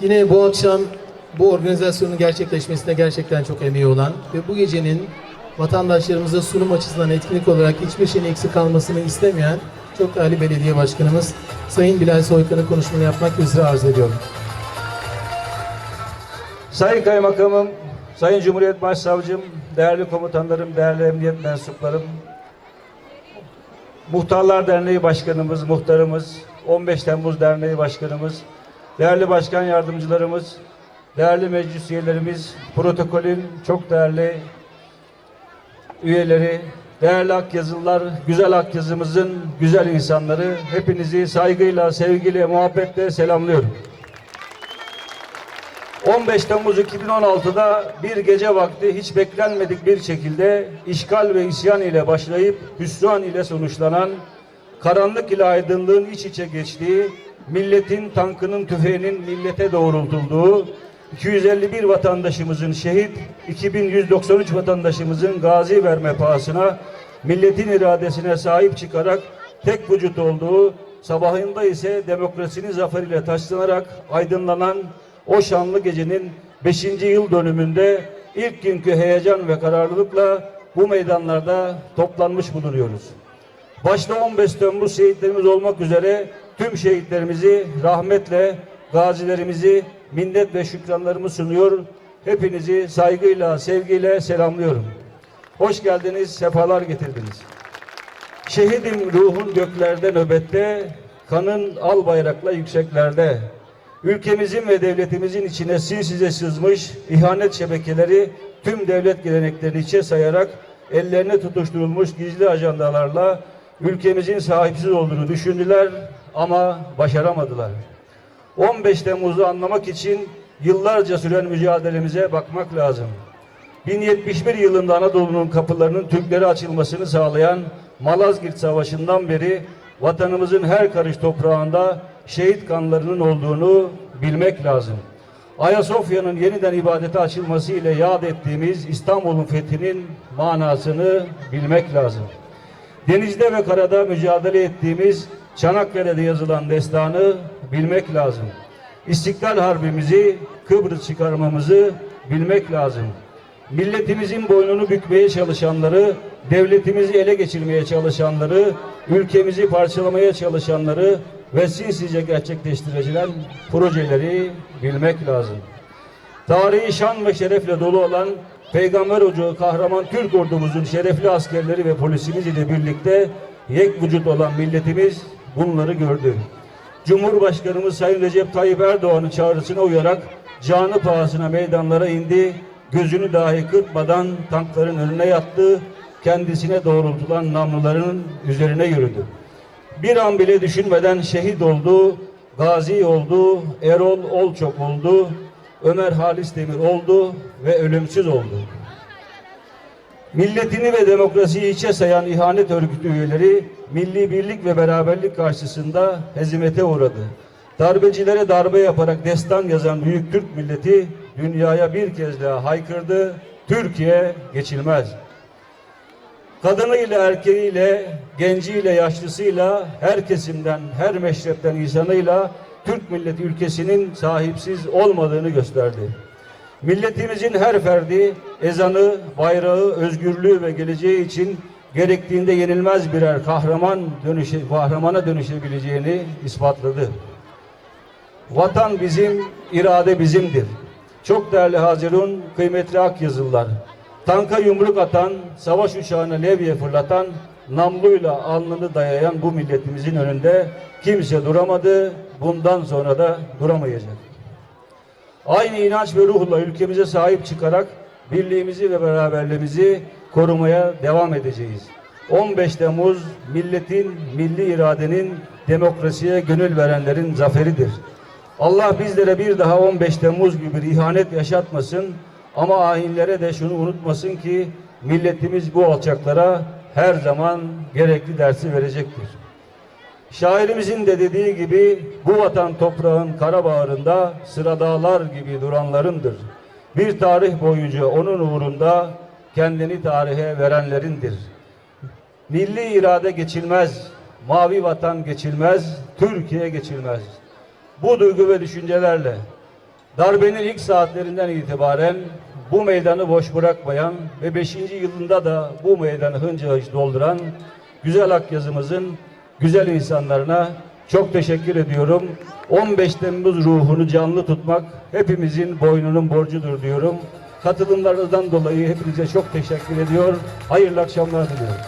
Yine bu akşam bu organizasyonun gerçekleşmesine gerçekten çok emeği olan ve bu gecenin vatandaşlarımıza sunum açısından etkinlik olarak hiçbir şeyin eksik kalmasını istemeyen çok değerli belediye başkanımız Sayın Bilal Soykan'ın konuşmasını yapmak üzere arz ediyorum. Sayın Kaymakamım, Sayın Cumhuriyet Başsavcım, değerli komutanlarım, değerli emniyet mensuplarım, Muhtarlar Derneği Başkanımız, muhtarımız, 15 Temmuz Derneği Başkanımız, değerli başkan yardımcılarımız, değerli meclis üyelerimiz, protokolün çok değerli üyeleri, değerli Akyazılılar, güzel Akyazımızın güzel insanları, hepinizi saygıyla, sevgiyle, muhabbetle selamlıyorum. 15 Temmuz 2016'da bir gece vakti hiç beklenmedik bir şekilde işgal ve isyan ile başlayıp hüsran ile sonuçlanan, karanlık ile aydınlığın iç içe geçtiği, milletin tankının tüfeğinin millete doğrultulduğu, 251 vatandaşımızın şehit, 2193 vatandaşımızın gazi verme pahasına, milletin iradesine sahip çıkarak tek vücut olduğu, sabahında ise demokrasinin zaferiyle taşlanarak aydınlanan o şanlı gecenin 5. yıl dönümünde ilk günkü heyecan ve kararlılıkla bu meydanlarda toplanmış bulunuyoruz. Başta 15 Temmuz şehitlerimiz olmak üzere tüm şehitlerimizi rahmetle, gazilerimizi minnet ve şükranlarımı sunuyor. Hepinizi saygıyla, sevgiyle selamlıyorum. Hoş geldiniz, sefalar getirdiniz. Şehidim ruhun göklerde nöbette, kanın al bayrakla yükseklerde. Ülkemizin ve devletimizin içine sinsize sızmış ihanet şebekeleri tüm devlet geleneklerini içe sayarak ellerine tutuşturulmuş gizli ajandalarla ülkemizin sahipsiz olduğunu düşündüler ama başaramadılar. 15 Temmuz'u anlamak için yıllarca süren mücadelemize bakmak lazım. 1071 yılında Anadolu'nun kapılarının Türklere açılmasını sağlayan Malazgirt Savaşı'ndan beri vatanımızın her karış toprağında şehit kanlarının olduğunu bilmek lazım. Ayasofya'nın yeniden ibadete açılması ile yad ettiğimiz İstanbul'un fethinin manasını bilmek lazım. Denizde ve karada mücadele ettiğimiz Çanakkale'de yazılan destanı bilmek lazım. İstiklal Harbimizi, Kıbrıs çıkarmamızı bilmek lazım. Milletimizin boynunu bükmeye çalışanları, devletimizi ele geçirmeye çalışanları, ülkemizi parçalamaya çalışanları ve sinsice gerçekleştiriciler projeleri bilmek lazım. Tarihi şan ve şerefle dolu olan Peygamber Ocağı kahraman Türk ordumuzun şerefli askerleri ve polisimiz ile birlikte yek vücut olan milletimiz bunları gördü. Cumhurbaşkanımız Sayın Recep Tayyip Erdoğan'ın çağrısına uyarak canı pahasına meydanlara indi, gözünü dahi kırpmadan tankların önüne yattı, kendisine doğrultulan namluların üzerine yürüdü. Bir an bile düşünmeden şehit oldu, gazi oldu, Erol Olçok oldu, Ömer Halis Demir oldu ve ölümsüz oldu. Milletini ve demokrasiyi içe sayan ihanet örgütü üyeleri milli birlik ve beraberlik karşısında hezimete uğradı. Darbecilere darbe yaparak destan yazan büyük Türk milleti dünyaya bir kez daha haykırdı. Türkiye geçilmez. Kadınıyla erkeğiyle, genciyle, yaşlısıyla, her kesimden, her meşrepten insanıyla Türk milleti ülkesinin sahipsiz olmadığını gösterdi. Milletimizin her ferdi ezanı, bayrağı, özgürlüğü ve geleceği için gerektiğinde yenilmez birer kahraman dönüşe, kahramana dönüşebileceğini ispatladı. Vatan bizim, irade bizimdir. Çok değerli Hazirun, kıymetli Akyazılılar. Tanka yumruk atan, savaş uçağına levye fırlatan, namluyla alnını dayayan bu milletimizin önünde kimse duramadı, bundan sonra da duramayacak. Aynı inanç ve ruhla ülkemize sahip çıkarak birliğimizi ve beraberliğimizi korumaya devam edeceğiz. 15 Temmuz milletin, milli iradenin, demokrasiye gönül verenlerin zaferidir. Allah bizlere bir daha 15 Temmuz gibi bir ihanet yaşatmasın ama hainlere de şunu unutmasın ki milletimiz bu alçaklara her zaman gerekli dersi verecektir. Şairimizin de dediği gibi bu vatan toprağın kara bağrında sıra dağlar gibi duranlarındır. Bir tarih boyunca onun uğrunda kendini tarihe verenlerindir. Milli irade geçilmez, mavi vatan geçilmez, Türkiye geçilmez. Bu duygu ve düşüncelerle Darbenin ilk saatlerinden itibaren bu meydanı boş bırakmayan ve 5. yılında da bu meydanı hınca hınç dolduran güzel Akyazımızın güzel insanlarına çok teşekkür ediyorum. 15 Temmuz ruhunu canlı tutmak hepimizin boynunun borcudur diyorum. Katılımlarınızdan dolayı hepinize çok teşekkür ediyor. Hayırlı akşamlar diliyorum.